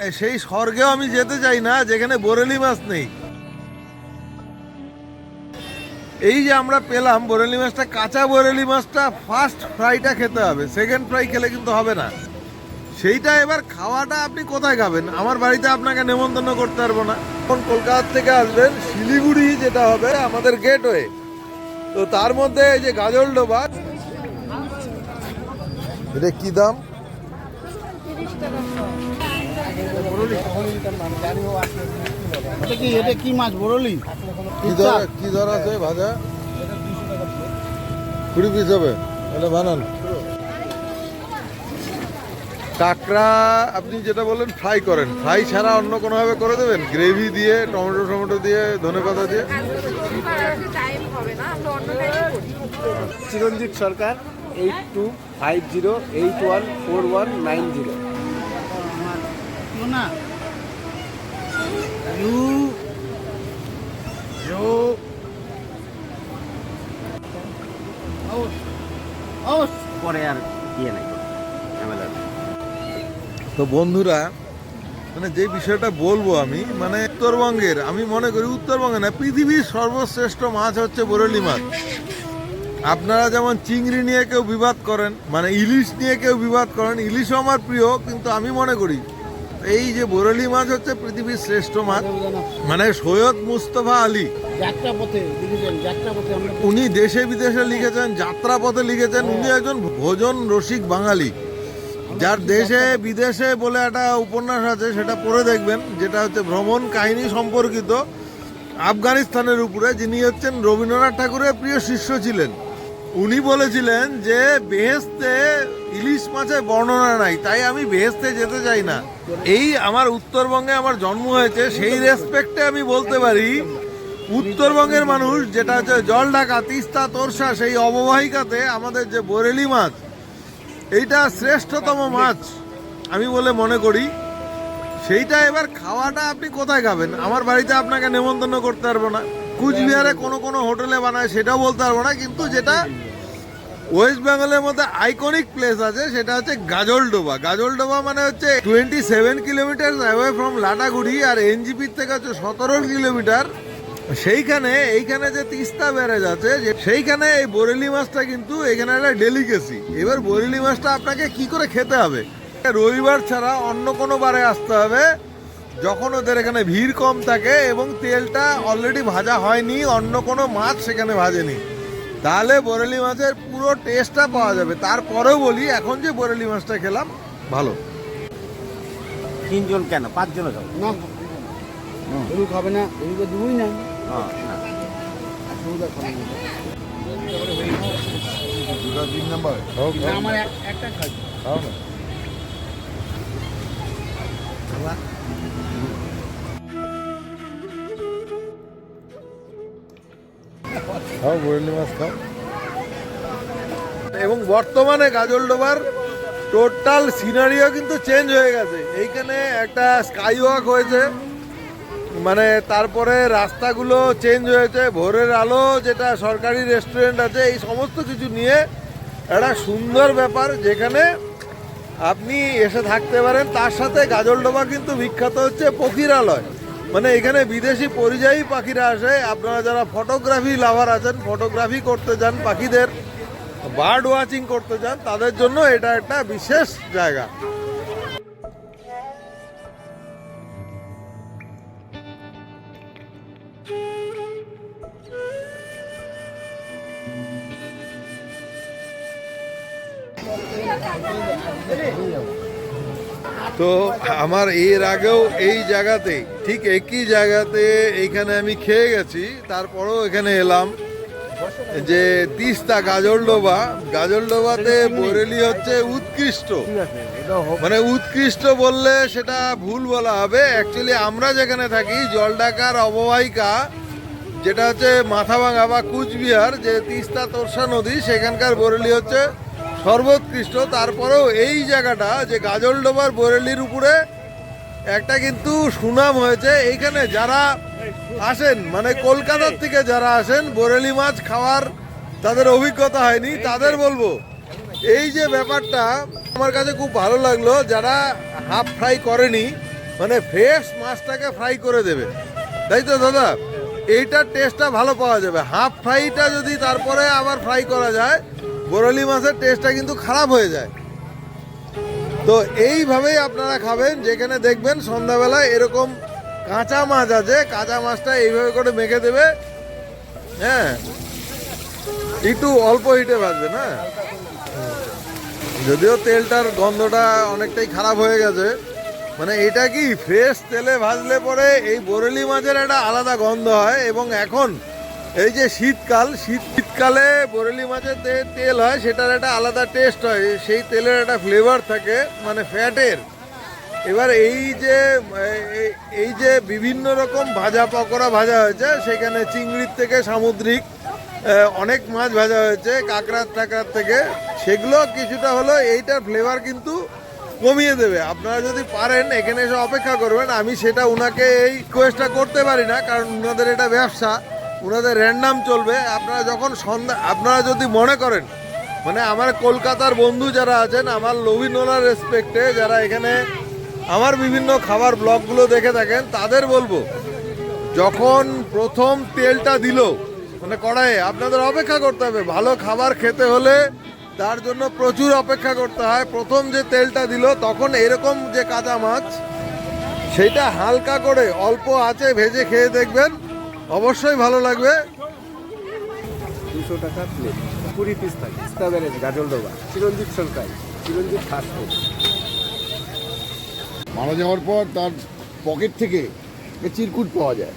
সেই স্বর্গেও আমি যেতে চাই না, যেখানে বরেলি মাছ নেই। এই যে আমরা পেলাম বরেলি মাছটা, কাঁচা বরেলি মাছটা ফার্স্ট ফ্রাইটা খেতে হবে সেকেন্ড ফ্রাই খেলে কিন্তু হবে না। সেইটা এবার খাওয়াটা আপনি কোথায় খাবেন? আমার বাড়িতে আপনাকে নেমন্তন্ন করতে পারব না। এখন কলকাতা থেকে আসবেন, শিলিগুড়ি যেটা হবে, আমাদের গেটওয়ে তো তার মধ্যে এই যে গাজল ডোবা। এটা কি দাম? এটা কি এটা কি মাছ বড়লি কি দর কি দর আছে ভাজা? কুড়ি পিস হবে তাহলে বানান। কাঁকড়া আপনি যেটা বললেন ফ্রাই করেন। ফ্রাই ছাড়া অন্য কোনোভাবে করে দেবেন? গ্রেভি দিয়ে টমেটো টমেটো দিয়ে ধনে পাতা দিয়ে? টাইম হবে না আমরা অন্য টাইমে করি Chiranjit Sarkar eight two five zero eight one four one nine zero না। ইউ ইউ পরে আর ইয়ে নেই। তো বন্ধুরা মানে যে বিষয়টা বলব আমি মানে উত্তরবঙ্গের আমি মনে করি উত্তরবঙ্গে না পৃথিবীর সর্বশ্রেষ্ঠ মাছ হচ্ছে বরেলি মাছ। আপনারা যেমন চিংড়ি নিয়ে কেউ বিবাদ করেন মানে ইলিশ নিয়ে কেউ বিবাদ করেন ইলিশও আমার প্রিয় কিন্তু আমি মনে করি এই যে বরেলি মাছ হচ্ছে পৃথিবীর শ্রেষ্ঠ মাছ। মানে সৈয়দ মুস্তফা আলী। যাত্রা পথে যাত্রা পথে উনি দেশে বিদেশে লিখেছেন যাত্রাপথে লিখেছেন উনি একজন ভোজন রসিক বাঙালি। যার দেশে বিদেশে বলে একটা উপন্যাস আছে সেটা পড়ে দেখবেন যেটা হচ্ছে ভ্রমণ কাহিনী সম্পর্কিত। আফগানিস্তানের উপরে যিনি হচ্ছেন রবীন্দ্রনাথ ঠাকুরের প্রিয় শিষ্য ছিলেন। উনি বলেছিলেন যে বেহেস্তে ইলিশ মাছের বর্ণনা নাই, তাই আমি বেহেস্তে যেতে চাই না। এই আমার উত্তরবঙ্গে আমার জন্ম হয়েছে, সেই রেসপেক্টে আমি বলতে পারি, উত্তরবঙ্গের মানুষ যেটা হচ্ছে জল জলঢাকা তিস্তা, তোরসা, সেই অববাহিকাতে আমাদের যে বরেলি মাছ, এইটা শ্রেষ্ঠতম মাছ আমি বলে মনে করি। সেইটা এবার খাওয়াটা আপনি কোথায় খাবেন? আমার বাড়িতে আপনাকে নেমন্তন্ন করতে পারব না। কুচবিহারে কোনো কোনো হোটেলে বানায় সেটাও বলতে পারব না, কিন্তু যেটা ওয়েস্ট বেঙ্গলের মধ্যে আইকনিক প্লেস আছে, সেটা হচ্ছে গাজলডোবা। গাজলডোবা মানে হচ্ছে twenty seven kilometre away from Lataguri আর এনজিপির থেকে হচ্ছে সতেরো কিলোমিটার সেইখানে, এইখানে যে তিস্তা ব্যারেজ আছে সেইখানে এই বরেলি মাছটা কিন্তু এখানে একটা ডেলিকেসি এবার বরেলি মাছটা আপনাকে কি করে খেতে হবে? রবিবার ছাড়া অন্য কোনো বারে আসতে হবে, যখন ওদের এখানে ভিড় কম থাকে এবং তেলটা অলরেডি ভাজা হয়নি, অন্য কোনো মাছ সেখানে ভাজেনি। তাহলে বরেলি মাছের পুরো টেস্টটা পাওয়া যাবে। তারপরেও বলি এখন যে বরেলি মাছটা খেলাম ভালো। তিনজন কেন? পাঁচজন যাব না। এরু খাবে না এরুকে দুই খাবে না। দুটা তিন নাম্বার। আমার একটা খাই। খাও। বরেলি মাছ খাও এবং বর্তমানে গাজলডোবার টোটাল সিনারিও কিন্তু চেঞ্জ হয়ে গেছে। এইখানে একটা স্কাই ওয়াক হয়েছে। মানে তারপরে রাস্তাগুলো চেঞ্জ হয়েছে। ভোরের আলো, যেটা সরকারি রেস্টুরেন্ট আছে, এই সমস্ত কিছু নিয়ে একটা সুন্দর ব্যাপার যেখানে আপনি এসে থাকতে পারেন। তার সাথে গাজলডোবা কিন্তু বিখ্যাত হচ্ছে পক্ষীরালয় মানে এখানে বিদেশি পরিযায়ী পাখিরা আসে। আপনারা যারা ফটোগ্রাফি লাভার আছেন ফটোগ্রাফি করতে যান পাখিদের বার্ড ওয়াচিং করতে যান, তাদের জন্য এটা একটা বিশেষ জায়গা। তো আমার এর আগেও এই জায়গাতে, ঠিক একই জায়গাতে এইখানে আমি খেয়ে গেছি, তারপরেও এখানে এলাম যে তিস্তা গাজলডোবা, গাজলডোবাতে বরেলি হচ্ছে উৎকৃষ্ট। মানে উৎকৃষ্ট বললে সেটা ভুল বলা হবে। অ্যাকচুয়ালি আমরা যেখানে থাকি, জলঢাকার অববাহিকা, যেটা হচ্ছে মাথাভাঙা বা কুচবিহার, যে তিস্তা তোরসা নদী, সেখানকার বরেলি হচ্ছে সর্বোৎকৃষ্ট। তারপরেও এই জায়গাটা, যে গাজলডোবার বরেলির উপরে, একটা কিন্তু সুনাম হয়েছে। এইখানে যারা আসেন মানে কলকাতার থেকে যারা আসেন, বরেলি মাছ খাওয়ার তাদের অভিজ্ঞতা হয়নি। তাদের বলব, এই যে ব্যাপারটা আমার কাছে খুব ভালো লাগল, যারা হাফ ফ্রাই করেনি মানে ফ্রেশ মাছটাকে ফ্রাই করে দেবে। তাই তো দাদা? এইটার টেস্টটা ভালো পাওয়া যাবে। হাফ ফ্রাইটা যদি তারপরে আবার ফ্রাই করা যায় বরলি মাছের টেস্টটা কিন্তু খারাপ হয়ে যায়। তো এইভাবেই আপনারা খাবেন, যেখানে দেখবেন সন্ধ্যাবেলায় এরকম কাঁচা মাছ আছে, কাঁচা মাছটা এইভাবে করে মেখে দেবে হ্যাঁ? একটু অল্প হিটে ভাজবে না? যদিও তেলটার গন্ধটা অনেকটাই খারাপ হয়ে গেছে মানে এটা কি ফ্রেশ তেলে ভাজলে পরে এই বরেলি মাছের একটা আলাদা গন্ধ হয়, এবং এখন এই যে শীতকাল শীত শীতকালে বরেলি মাছের যে তেল হয়, সেটার একটা আলাদা টেস্ট হয়। সেই তেলের একটা ফ্লেভার থাকে মানে ফ্যাটের। এবার এই যে, এই- যে বিভিন্ন রকম ভাজা পকোড়া ভাজা হয়েছে, সেখানে চিংড়ির থেকে সামুদ্রিক অনেক মাছ ভাজা হয়েছে, কাঁকড়ার, টাকড়ার থেকে। সেগুলো কিছুটা হলো এইটার ফ্লেভার কিন্তু কমিয়ে দেবে। আপনারা যদি পারেন, এখানে এসে অপেক্ষা করবেন, আমি সেটা ওনাকে এই কোয়েস্টটা করতে পারি না, কারণ ওনাদের এটা ব্যবসা। উনাদের র্যান্ডাম চলবে। আপনারা যখন সন্ধ্যা, আপনারা যদি মনে করেন মানে আমার কলকাতার বন্ধু যারা আছেন, আমার লভিনোলার রেসপেক্টে যারা এখানে আমার বিভিন্ন খাবার ব্লগগুলো দেখে থাকেন, তাদের বলব, যখন প্রথম তেলটা দিল মানে কড়াইয়ে, আপনাদের অপেক্ষা করতে হবে, ভালো খাবার খেতে হলে তার জন্য প্রচুর অপেক্ষা করতে হয়। প্রথম যে তেলটা দিল, তখন এরকম যে কাঁচা মাছ, সেটা হালকা করে অল্প আছে ভেজে খেয়ে দেখবেন অবশ্যই ভালো লাগবে। দুশো টাকা প্লেট কুড়ি পিস থাকে। Strawberry Gajol Gajoldoba Chiranjit Sarkar Chiranjit fast food মারা যাওয়ার পর তার পকেট থেকে চিরকুট পাওয়া যায়।